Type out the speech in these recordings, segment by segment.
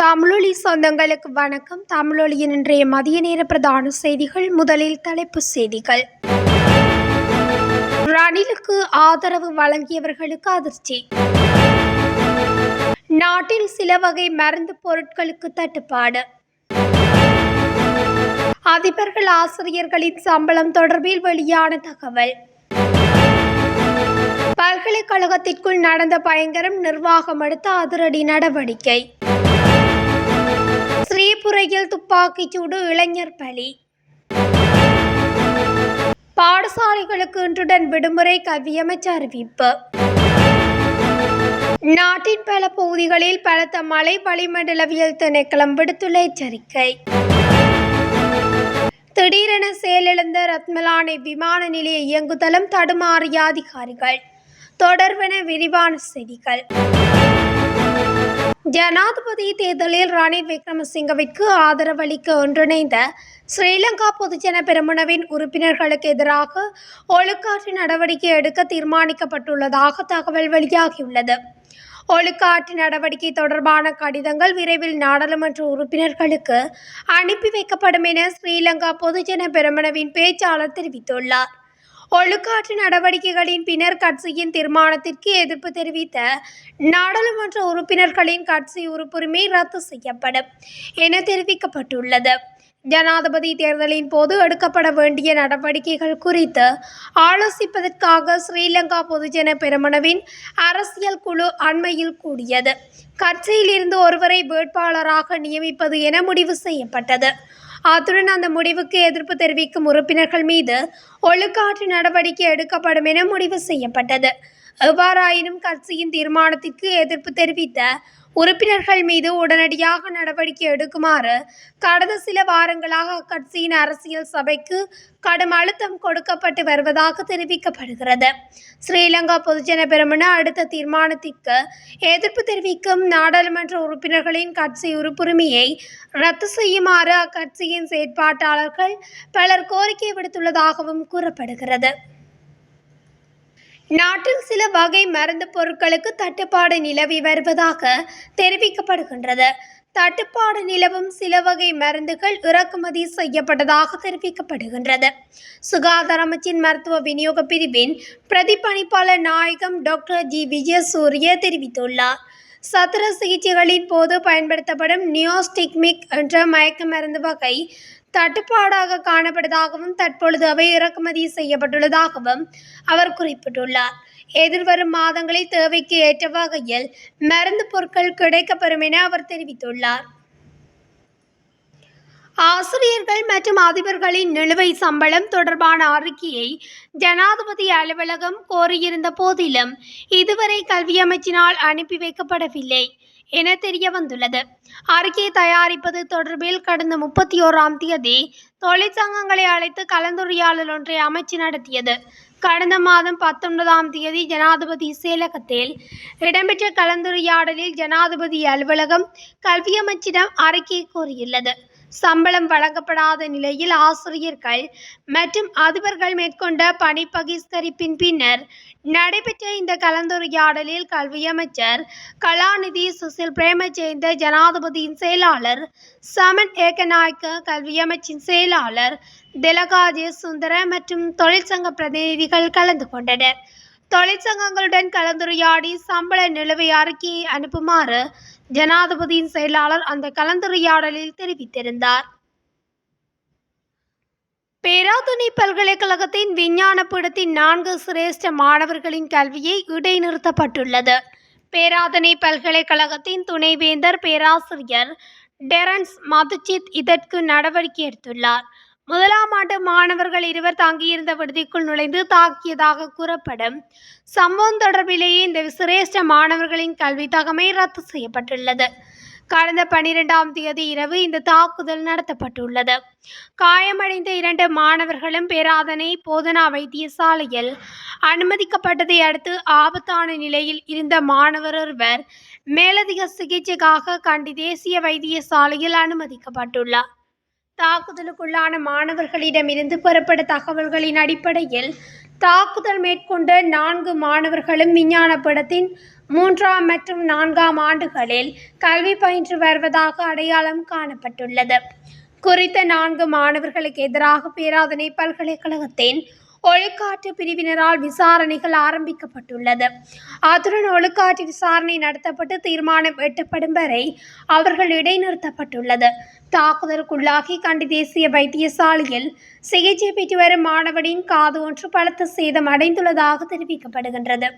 தமிழொலி சொந்தங்களுக்கு வணக்கம். தமிழொலியின் இன்றைய மதிய நேர பிரதான செய்திகள் முதலில் தலைப்புச் செய்திகள். ரணிலுக்கு ஆதரவு வழங்கியவர்களுக்கு அதிர்ச்சி. நாட்டில் சில வகை மருந்து பொருட்களுக்கு தட்டுப்பாடு. அதிபர்கள் ஆசிரியர்களின் சம்பளம் தொடர்பில் வெளியான தகவல். பல்கலைக்கழகத்திற்குள் நடந்த பயங்கரம் நிர்வாகம் எடுத்த அதிரடி நடவடிக்கை. ஸ்ரீபுரையில் துப்பாக்கிச் சூடு இளைஞர் பலி. பாடசாலைகளுக்கு இன்றுடன் விடுமுறை கல்வியமைச்சர் அறிவிப்பு நாட்டின் பல பகுதிகளில் பலத்த மழை வளிமண்டலவியல் திணைக்களம் விடுத்துள்ள எச்சரிக்கை. திடீரென செயலிழந்த ரத்மலானை விமான நிலைய இயங்குதளம் தடுமாறிய அதிகாரிகள். தொடர்பென விரிவான செய்திகள். ஜனாதிபதி தேர்தலில் ரணில் விக்ரமசிங்கவிற்கு ஆதரவளிக்க ஒன்றிணைந்த ஸ்ரீலங்கா பொதுஜன பெருமனவின் உறுப்பினர்களுக்கு எதிராக ஒழுக்காற்று நடவடிக்கை எடுக்க தீர்மானிக்கப்பட்டுள்ளதாக தகவல் வெளியாகியுள்ளது. ஒழுக்காற்று நடவடிக்கை தொடர்பான கடிதங்கள் விரைவில் நாடாளுமன்ற உறுப்பினர்களுக்கு அனுப்பி வைக்கப்படும் என ஸ்ரீலங்கா பொதுஜன பெருமனவின் பேச்சாளர் தெரிவித்துள்ளார். ஒழுக்காற்று நடவடிக்கைகளின் பின்னர் கட்சியின் தீர்மானத்திற்கு எதிர்ப்பு தெரிவித்த நாடாளுமன்ற உறுப்பினர்களின் கட்சி உறுப்புரிமை ரத்து செய்யப்படும் என தெரிவிக்கப்பட்டுள்ளது. ஜனாதிபதி தேர்தலின் போது எடுக்கப்பட வேண்டிய நடவடிக்கைகள் குறித்து ஆலோசிப்பதற்காக ஸ்ரீலங்கா பொதுஜன பெருமனவின் அரசியல் குழு அண்மையில் கூடியது. கட்சியிலிருந்து ஒருவரை வேட்பாளராக நியமிப்பது என முடிவு செய்யப்பட்டது. அத்துடன் அந்த முடிவுக்கு எதிர்ப்பு தெரிவிக்கும் உறுப்பினர்கள் மீது ஒழுக்காற்று நடவடிக்கை எடுக்கப்படும் என முடிவு செய்யப்பட்டது. எவ்வாறாயினும் கட்சியின் தீர்மானத்திற்கு எதிர்ப்பு தெரிவித்த உறுப்பினர்கள் மீது உடனடியாக நடவடிக்கை எடுக்குமாறு கடந்த சில வாரங்களாக அக்கட்சியின் அரசியல் சபைக்கு கடும் அழுத்தம் கொடுக்கப்பட்டு வருவதாக தெரிவிக்கப்படுகிறது. ஸ்ரீலங்கா பொதுஜன பெருமன அடுத்த தீர்மானத்திற்கு எதிர்ப்பு தெரிவிக்கும் நாடாளுமன்ற உறுப்பினர்களின் கட்சி உறுப்புரிமையை ரத்து செய்யுமாறு அக்கட்சியின் செயற்பாட்டாளர்கள் பலர் கோரிக்கை விடுத்துள்ளதாகவும் கூறப்படுகிறது. நாட்டில் சில வகை மருந்து பொருட்களுக்கு தட்டுப்பாடு நிலவி வருவதாக தெரிவிக்கப்படுகின்றது. தட்டுப்பாடு நிலவும் சில வகை மருந்துகள் இறக்குமதி செய்யப்பட்டதாக தெரிவிக்கப்படுகின்றது. சுகாதார அமைச்சின் மருத்துவ விநியோக பிரிவின் பிரதிபணிப்பாளர் நாயகம் டாக்டர் ஜி. விஜயசூரிய தெரிவித்துள்ளார். சத்திர சிகிச்சைகளின் போது பயன்படுத்தப்படும் நியோஸ்டிக்மிக் என்ற மயக்க மருந்து வகை தட்டுப்பாடாக காணப்படுவதாகவும் தற்பொழுது அவை இறக்குமதி செய்யப்பட்டுள்ளதாகவும் அவர் குறிப்பிட்டுள்ளார். எதிர்வரும் மாதங்களில் தேவைக்கு ஏற்ற வகையில் மருந்து பொருட்கள் கிடைக்கப்பெறும் என அவர் தெரிவித்துள்ளார். ஆசிரியர்கள் மற்றும் அதிபர்களின் நிலுவை சம்பளம் தொடர்பான அறிக்கையை ஜனாதிபதி அலுவலகம் கோரியிருந்த போதிலும் இதுவரை கல்வி அமைச்சினால் அனுப்பி வைக்கப்படவில்லை. என தெரிய வந்துள்ளது அறிக்கையை தயாரிப்பது தொடர்பில் கடந்த முப்பத்தி ஓராம் தேதி தொழிற்சங்கங்களை அழைத்து கலந்துரையாடல் ஒன்றை அமைச்சு நடத்தியது. கடந்த மாதம் பத்தொன்பதாம் தேதி ஜனாதிபதி செயலகத்தில் இடம்பெற்ற கலந்துரையாடலில் ஜனாதிபதி அலுவலகம் கல்வி அமைச்சிடம் அறிக்கை கோரியுள்ளது. சம்பளம் வழங்கப்படாத நிலையில் ஆசிரியர்கள் மற்றும் அதிபர்கள் மேற்கொண்ட பணி பகிஷ்கரிப்பின் பின்னர் நடைபெற்ற இந்த கலந்துரையாடலில் கல்வி அமைச்சர் கலாநிதி சுசில் பிரேமஜெயந்த ஜனாதிபதியின் செயலாளர் சமன் ஏகநாயக்க கல்வி அமைச்சின் செயலாளர் திலகாஜே சுந்தர மற்றும் தொழிற்சங்க பிரதிநிதிகள் கலந்து கொண்டனர். தொழிற்சங்கங்களுடன் கலந்துரையாடி சம்பள நிலுவை அறிக்கையை அனுப்புமாறு ஜனாதிபதியின் செயலாளர் அந்த கலந்துரையாடலில் தெரிவித்திருந்தார். பேராதுணை பல்கலைக்கழகத்தின் விஞ்ஞான பீடத்தின் நான்கு சிரேஷ்ட மாணவர்களின் கல்வியை இடைநிறுத்தப்பட்டுள்ளது. பேராதனை பல்கலைக்கழகத்தின் துணைவேந்தர் பேராசிரியர் டெரன்ஸ் மதுச்சித் இதற்கு நடவடிக்கை எடுத்துள்ளார். முதலாம் ஆண்டு மாணவர்கள் இருவர் தங்கியிருந்த விடுதிக்குள் நுழைந்து தாக்கியதாக கூறப்படும் சம்பவம் தொடர்பிலேயே இந்த சிரேஷ்ட மாணவர்களின் கல்வி தகமை ரத்து செய்யப்பட்டுள்ளது. கடந்த பனிரெண்டாம் தேதி இரவு இந்த தாக்குதல் நடத்தப்பட்டுள்ளது. காயமடைந்த இரண்டு மாணவர்களும் பேராதனை போதனா வைத்தியசாலையில் அனுமதிக்கப்பட்டதை அடுத்து ஆபத்தான நிலையில் இருந்த மாணவர் ஒருவர் மேலதிக சிகிச்சைக்காக கண்டி தேசிய வைத்தியசாலையில் அனுமதிக்கப்பட்டுள்ளார். தாக்குதலுக்குள்ளான மாணவர்களிடமிருந்து பெறப்பட்ட தகவல்களின் அடிப்படையில் தாக்குதல் மேற்கொண்ட நான்கு மாணவர்களும் விஞ்ஞான படத்தின் மூன்றாம் மற்றும் நான்காம் ஆண்டுகளில் கல்வி பயின்று வருவதாக அடையாளம் காணப்பட்டுள்ளது. குறித்த நான்கு மாணவர்களுக்கு எதிராக பேராதனை பல்கலைக்கழகத்தின் ஒழுக்காற்று பிரிவினரால் விசாரணைகள் ஆரம்பிக்கப்பட்டுள்ளது. அத்துடன் ஒழுக்காற்று விசாரணை நடத்தப்பட்டு தீர்மானம் எட்டப்படும் வரை அவர்கள் இடைநிறுத்தப்பட்டுள்ளது. தாக்குதலுக்குள்ளாகி கண்டி தேசிய வைத்தியசாலையில் சிகிச்சை பெற்று வரும் மாணவனின் காது ஒன்று பலத்த சேதம் அடைந்துள்ளதாக தெரிவிக்கப்படுகின்றது.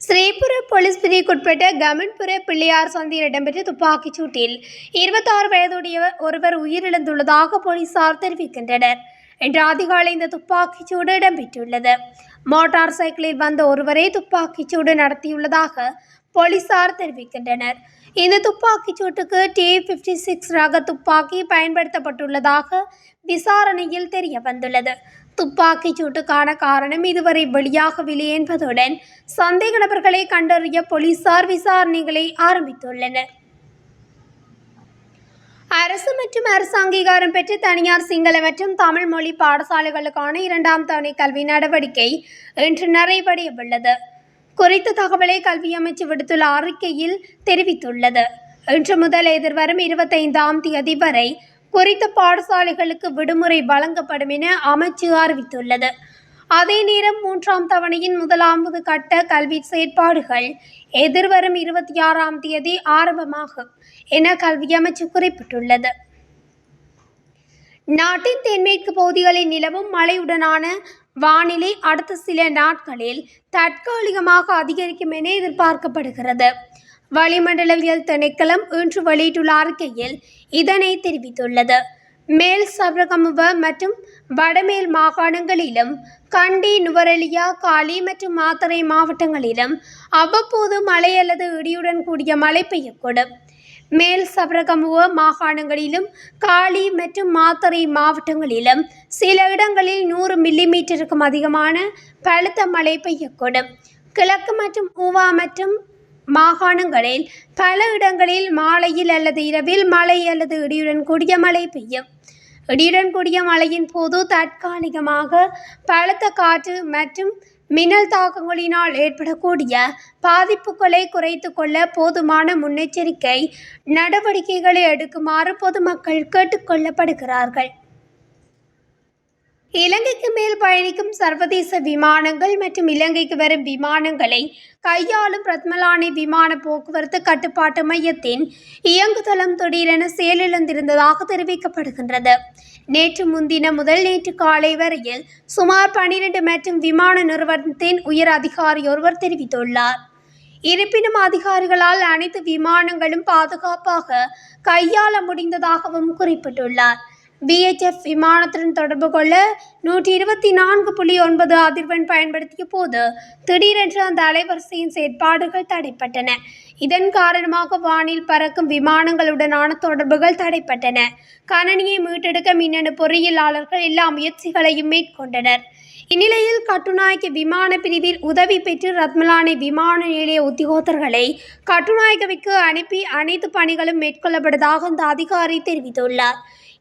ஸ்ரீபுர போலீஸ் பிரிவுக்குட்பட்ட கமன்புர பிள்ளையார் சந்தையில் இடம்பெற்ற துப்பாக்கிச் சூட்டில் இருபத்தாறு வயதுடைய ஒருவர் உயிரிழந்துள்ளதாக போலீசார் தெரிவிக்கின்றனர். இன்று அதிகாலை இந்த துப்பாக்கிச்சூடு இடம்பெற்றுள்ளது. மோட்டார் சைக்கிளில் வந்த ஒருவரே துப்பாக்கிச்சூடு நடத்தியுள்ளதாக போலீசார் தெரிவிக்கின்றனர். இந்த துப்பாக்கிச் சூட்டுக்கு டி ஃபிஃப்டி சிக்ஸ் ரக துப்பாக்கி பயன்படுத்தப்பட்டுள்ளதாக விசாரணையில் தெரிய வந்துள்ளது துப்பாக்கிச் சூட்டுக்கான காரணம் இதுவரை வெளியாகவில்லை என்பதுடன் சந்தேக நபர்களை கண்டறிய போலீசார் விசாரணைகளை ஆரம்பித்துள்ளனர். அரசு மற்றும் அரசு அங்கீகாரம் பெற்ற தனியார் சிங்கள மற்றும் தமிழ் மொழி பாடசாலைகளுக்கான இரண்டாம் தவணை கல்வி நடவடிக்கை இன்று நிறைவடையவுள்ளது. குறித்த தகவலை கல்வி அமைச்சு விடுத்துள்ள அறிக்கையில் தெரிவித்துள்ளது. இன்று முதல் எதிர்வரும் இருபத்தைந்தாம் தேதி வரை குறித்த பாடசாலைகளுக்கு விடுமுறை வழங்கப்படும் என அமைச்சு அறிவித்துள்ளது. அதே நேரம் மூன்றாம் தவணையின் முதலாவது கட்ட கல்வி செயற்பாடுகள் எதிர்வரும் இருபத்தி ஆறாம் தேதி ஆரம்பமாகும் என கல்வி அமைச்சு குறிப்பிட்டுள்ளது. நாட்டின் தென்மேற்கு பகுதிகளில் நிலவும் மழையுடனான வானிலை அடுத்த சில நாட்களில் தற்காலிகமாக அதிகரிக்கும் என எதிர்பார்க்கப்படுகிறது. வளிமண்டலவியல் திணைக்களம் இன்று வெளியிட்டுள்ள அறிக்கையில் இதனை தெரிவித்துள்ளது. மேல் சபரகமுவ மற்றும் வடமேல் மாகாணங்களிலும் கண்டி நுவரெலியா காலி மற்றும் மாத்தறை மாவட்டங்களிலும் அவ்வப்போது மழை அல்லது இடியுடன் கூடிய மழை பெய்யக்கூடும். மேல் சபரகமுவ மாகாணங்களிலும் காலி மற்றும் மாத்தறை மாவட்டங்களிலும் சில இடங்களில் நூறு மில்லிமீட்டருக்கும் அதிகமான பலத்த மழை பெய்யக்கூடும். கிழக்கு மற்றும் ஊவா மற்றும் மாகாணங்களில் பல இடங்களில் மாலையில் அல்லது இரவில் மழை அல்லது இடியுடன் கூடிய மழை பெய்யும். இடியுடன் கூடிய மழையின் போது தற்காலிகமாக பலத்த காற்று மற்றும் மின்னல் தாக்கங்களினால் ஏற்படக்கூடிய பாதிப்புகளை குறைத்து கொள்ள போதுமான முன்னெச்சரிக்கை நடவடிக்கைகளை எடுக்குமாறு பொதுமக்கள் கேட்டுக்கொள்ளப்படுகிறார்கள் இலங்கைக்கு மேல் பயணிக்கும் சர்வதேச விமானங்கள் மற்றும் இலங்கைக்கு வரும் விமானங்களை கையாளும் ரத்மலானை விமான போக்குவரத்து கட்டுப்பாட்டு மையத்தின் இயங்குதளம் திடீரென செயலிழந்திருந்ததாக தெரிவிக்கப்படுகின்றது. நேற்று முன்தினம் முதல் நேற்று காலை வரையில் சுமார் பனிரெண்டு மற்றும் விமான நிறுவனத்தின் உயர் அதிகாரி ஒருவர் தெரிவித்துள்ளார். இருப்பினும் அதிகாரிகளால் அனைத்து விமானங்களும் பாதுகாப்பாக கையாள முடிந்ததாகவும் குறிப்பிட்டுள்ளார். பிஹெச்எஃப் விமானத்துடன் தொடர்பு கொள்ள நூற்றி இருபத்தி நான்கு புள்ளி ஒன்பது அதிர்வெண் பயன்படுத்திய போது திடீரென்று அந்த அலைவரிசையின் செயற்பாடுகள் தடைப்பட்டன. இதன் காரணமாக வானில் பறக்கும் விமானங்களுடனான தொடர்புகள் தடைப்பட்டன. கணனியை மீட்டெடுக்க மின்னணு பொறியியலாளர்கள் எல்லா முயற்சிகளையும் மேற்கொண்டனர். இந்நிலையில் கட்டுநாயக்க விமான பிரிவில் உதவி பெற்று ரத்மலானை விமான நிலைய உத்தியோகத்தர்களை கட்டுநாயக்கவிற்கு அனுப்பி அனைத்து பணிகளும் மேற்கொள்ளப்படுவதாக அந்த அதிகாரி தெரிவித்துள்ளார்.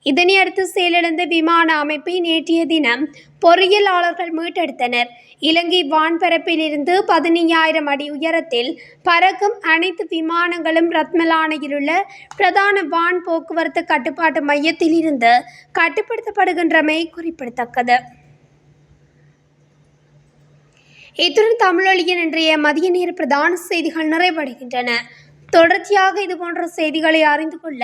இதனை அடுத்து செயலிழந்த விமான அமைப்பை நேற்றைய தினம் பொறியியலாளர்கள் மீட்டெடுத்தனர். இலங்கை வான்பரப்பிலிருந்து பதினையாயிரம் அடி உயரத்தில் பறக்கும் அனைத்து விமானங்களும் ரத்மலானையில் உள்ள பிரதான வான் போக்குவரத்து கட்டுப்பாட்டு மையத்தில் இருந்து கட்டுப்படுத்தப்படுகின்றமை குறிப்பிடத்தக்கது. இத்துடன் தமிழொழியின் இன்றைய மதிய நேர பிரதான செய்திகள் நிறைவடைகின்றன. தொடர்ச்சியாக இதுபோன்ற செய்திகளை அறிந்து கொள்ள